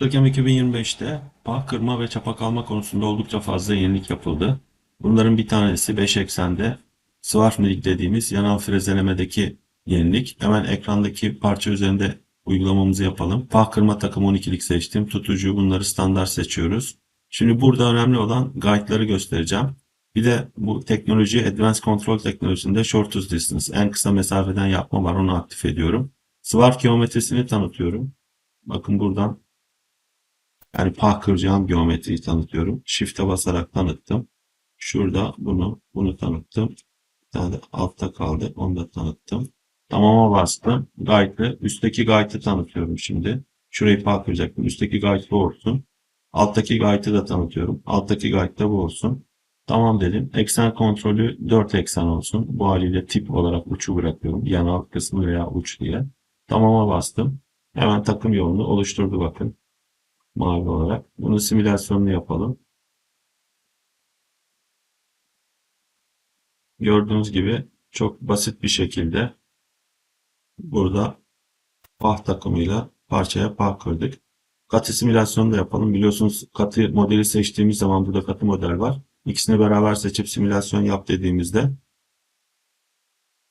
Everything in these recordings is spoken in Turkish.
Dökem 2025'te pah kırma ve çapa kalma konusunda oldukça fazla yenilik yapıldı. Bunların bir tanesi 5 eksende Swarfmill dediğimiz yanal frezelemedeki yenilik. Hemen ekrandaki parça üzerinde uygulamamızı yapalım. Pah kırma takım 12'lik seçtim. Tutucu bunları standart seçiyoruz. Şimdi burada önemli olan guide'ları göstereceğim. Bir de bu teknoloji Advanced Control teknolojisinde Shortest Distance en kısa mesafeden yapma var onu aktif ediyorum. Swarf geometrisini tanıtıyorum. Bakın buradan yani pah geometriyi tanıtıyorum. Shift'e basarak tanıttım. Şurada bunu bunu tanıttım. Bir tane de altta kaldı. Onu da tanıttım. Tamama bastım. Guide'ı, üstteki guide'ı tanıtıyorum şimdi. Şurayı pah kıracaktım. Üstteki guide olsun. Alttaki guide'ı da tanıtıyorum. Alttaki guide de bu olsun. Tamam dedim. Eksen kontrolü 4 eksen olsun. Bu haliyle tip olarak uçu bırakıyorum. Yanal kısmı veya uç diye. Tamama bastım. Hemen takım yolunu oluşturdu bakın. Mavi olarak. Bunun simülasyonunu yapalım. Gördüğünüz gibi çok basit bir şekilde burada pah takımıyla parçaya pah kırdık. Katı simülasyonu da yapalım. Biliyorsunuz katı modeli seçtiğimiz zaman burada katı model var. İkisini beraber seçip simülasyon yap dediğimizde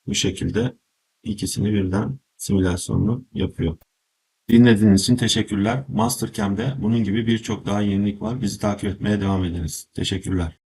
bu şekilde ikisini birden simülasyonunu yapıyor. Dinlediğiniz için teşekkürler. Mastercam'de bunun gibi birçok daha yenilik var. Bizi takip etmeye devam ediniz. Teşekkürler.